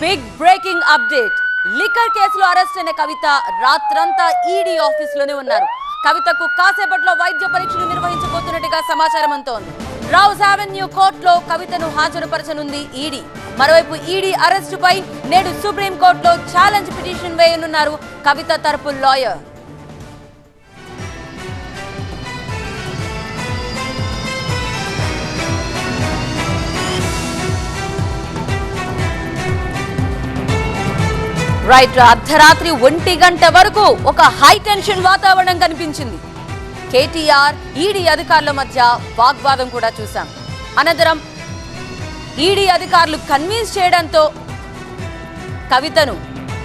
Big breaking update liquor కేసులో arrest అయిన కవిత రాత్రంతా ఈడీ ఆఫీసులోనే ఉన్నారు. కవితకు కాసేపట్లో వైద్య పరీక్షలు నిర్వహించబోతున్నట్టుగా సమాచారం అంతోంది రౌజ్ అవెన్యూ కోర్టులో కవితను హాజరుపరచనుంది ఈడీ మరోవైపు ఈడీ అరెస్టుపై నేడు సుప్రీం కోర్టులో ఛాలెంజ్ పిటిషన్ వేయనున్నారు కవిత తరపు లాయర్. రైట్ అర్ధరాత్రి ఒంటి గంట వరకు ఒక హై టెన్షన్ వాతావరణం కనిపించింది. కేటీఆర్ ఈడీ అధికారుల మధ్య వాగ్వాదం కూడా చూశాం. అనంతరం ఈడీ అధికారులు కన్విన్స్ చేయడంతో కవితను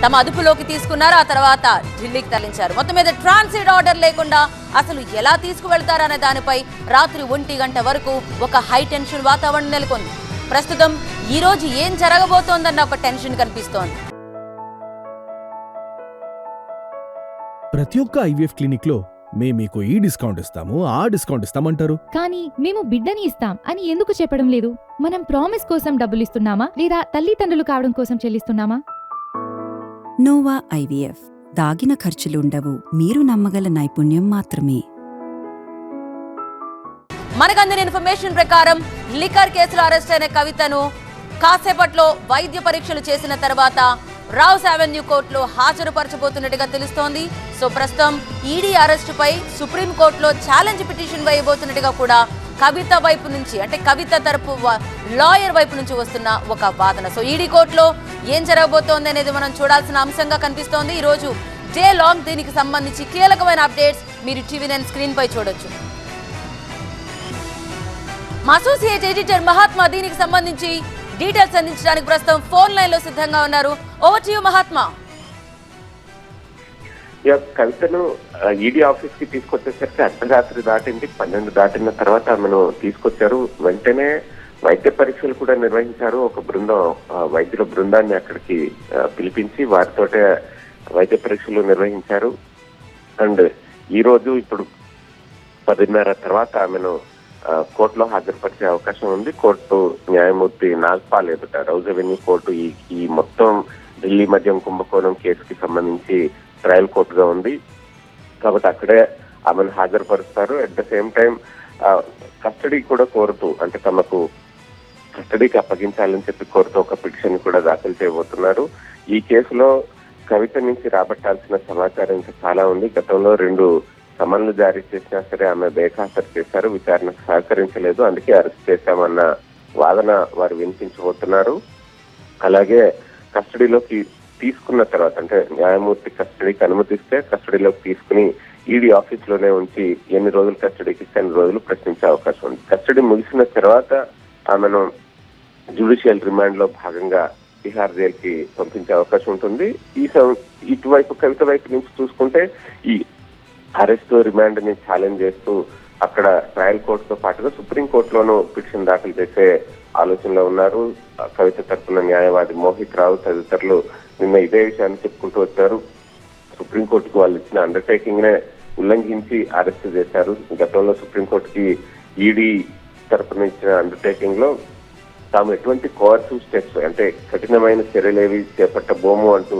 తమ అదుపులోకి తీసుకున్నారు. ఆ తర్వాత ఢిల్లీకి తరలించారు. మొత్తం మీద ట్రాన్సిట్ ఆర్డర్ లేకుండా అసలు ఎలా తీసుకువెళ్తారనే దానిపై రాత్రి ఒంటి గంట వరకు ఒక హై టెన్షన్ వాతావరణం నెలకొంది. ప్రస్తుతం ఈ రోజు ఏం జరగబోతోందన్న ఒక టెన్షన్ కనిపిస్తోంది. ప్రతి ఒక్క ఐవీఎఫ్ క్లినిక్లో మేము మీకు ఈ డిస్కౌంట్ ఇస్తాము ఆ డిస్కౌంట్ ఇస్తామంటారు. కానీ మేము బిడ్డని ఇస్తాం అని ఎందుకు చెప్పడం లేదు? మనం ప్రామిస్ కోసం డబ్బులు ఇస్తున్నామా? లేదా తల్లిదండ్రులు కావడం కోసం చెల్లిస్తున్నామా? Nova IVF. దాగిన ఖర్చులుండవు మీరు నమ్మగల నైపుణ్యం మాత్రమే. మనకు అందిన ఇన్ఫర్మేషన్ ప్రకారం లిక్కర్ కేసులో అరెస్ట్ అయిన కవితను కాసేపట్లో వైద్య పరీక్షలు చేసిన తర్వాత రావ్స్ అవెన్యూ కోర్టులో హాజరుపరచబోతున్నట్టుగా తెలుస్తోంది. సో ప్రస్తుతం ఈడీ అరెస్టుపై సుప్రీం కోర్టులో ఛాలెంజ్ పిటిషన్ వేయబోతున్నట్టుగా కూడా కవిత వైపు నుంచి అంటే కవిత తరపు లాయర్ వైపు నుంచి వస్తున్న ఒక వాదన. సో ఈడీ కోర్టులో ఏం జరగబోతోంది అనేది మనం చూడాల్సిన అంశంగా కనిపిస్తోంది. ఈ రోజు జే లాంగ్ దీనికి సంబంధించి కీలకమైన అప్డేట్స్ మీరు టీవీ నైన్ స్క్రీన్ పై చూడొచ్చు. మా అసోసియేట్ ఎడిటర్ మహాత్మా దీనికి సంబంధించి డీటెయిల్స్ అందించడానికి ప్రస్తుతం ఫోన్ లైన్లో సిద్ధంగా ఉన్నారు. Over to Mahatma. కవితను ఈడీ ఆఫీస్కి తీసుకొచ్చేసరికి అర్ధరాత్రి దాటింది పన్నెండు దాటిన తర్వాత ఆమెను తీసుకొచ్చారు. వెంటనే వైద్య పరీక్షలు కూడా నిర్వహించారు. ఒక బృందం వైద్యుల బృందాన్ని అక్కడికి పిలిపించి వారితోటే వైద్య పరీక్షలు నిర్వహించారు. అండ్ ఈ రోజు ఇప్పుడు పదిన్నర తర్వాత ఆమెను కోర్టులో హాజరుపరిచే అవకాశం ఉంది. కోర్టు న్యాయమూర్తి నాగ్పాల్ ఎదుట రౌజ్ అవెన్యూ కోర్టు ఈ ఈ మొత్తం ఢిల్లీ మద్యం కుంభకోణం కేసుకి సంబంధించి ట్రయల్ కోర్టుగా ఉంది. కాబట్టి అక్కడే ఆమెను హాజరుపరుస్తారు. At the same time custody కూడా కోరుతూ అంటే తమకు కస్టడీకి అప్పగించాలని చెప్పి కోరుతూ ఒక పిటిషన్ కూడా దాఖలు చేయబోతున్నారు. ఈ కేసులో కవిత నుంచి రాబట్టాల్సిన సమాచారం ఇంకా చాలా ఉంది. గతంలో రెండు సమన్లు జారీ చేసినా సరే ఆమె బేఖాతరు చేశారు విచారణకు సహకరించలేదు. అందుకే అరెస్ట్ చేశామన్న వాదన వారు వినిపించబోతున్నారు. అలాగే కస్టడీలోకి తీసుకున్న తర్వాత అంటే న్యాయమూర్తి కస్టడీకి అనుమతిస్తే కస్టడీలోకి తీసుకుని ఈడీ ఆఫీస్లోనే ఉంచి ఎన్ని రోజులు కస్టడీకి ఇస్తే ఎన్ని రోజులు ప్రశ్నించే అవకాశం ఉంది. కస్టడీ ముగిసిన తర్వాత ఆమెను జ్యుడిషియల్ రిమాండ్లో భాగంగా తిహార్ జైల్కి పంపించే అవకాశం ఉంటుంది. ఈ సం- ఇటువైపు కవిత వైపు నుంచి చూసుకుంటే ఈ అరెస్ట్ రిమాండ్ని ఛాలెంజ్ చేస్తూ అక్కడ ట్రయల్ కోర్టుతో పాటుగా సుప్రీంకోర్టులోనూ పిటిషన్ దాఖలు చేసే ఆలోచనలో ఉన్నారు. కవిత తరపున న్యాయవాది మోహిత్ రావు తదితరులు నిన్న ఇదే విషయాన్ని చెప్పుకుంటూ వచ్చారు. సుప్రీంకోర్టుకు వాళ్ళు ఇచ్చిన అండర్టేకింగ్ నే ఉల్లంఘించి అరెస్ట్ చేశారు. గతంలో సుప్రీంకోర్టుకి ఈడీ తరపున ఇచ్చిన అండర్టేకింగ్లో తాము ఎటువంటి కోఆర్సివ్ స్టెప్స్ అంటే కఠినమైన చర్యలేవి చేపట్టబోము అంటూ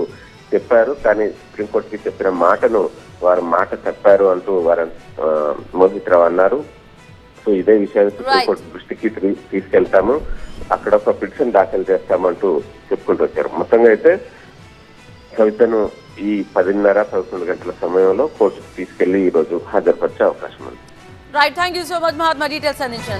చెప్పారు. కానీ సుప్రీంకోర్టుకి చెప్పిన మాటను వారు మాట తప్పారు అంటూ వారు ఆ, మోహిత్ రావు అన్నారు. సో ఇదే విషయాన్ని సుప్రీంకోర్టు దృష్టికి తీసుకెళ్తాము. అక్కడ ఒక పిటిషన్ దాఖలు చేస్తామంటూ చెప్పుకుంటూ వచ్చారు. మొత్తంగా అయితే కవితను ఈ పదిన్నర పదకొండు గంటల సమయంలో కోర్టుకు తీసుకెళ్ళి ఈ రోజు హాజరుపరిచే అవకాశం ఉంది. Right thank you so much Mahatma details అందించండి.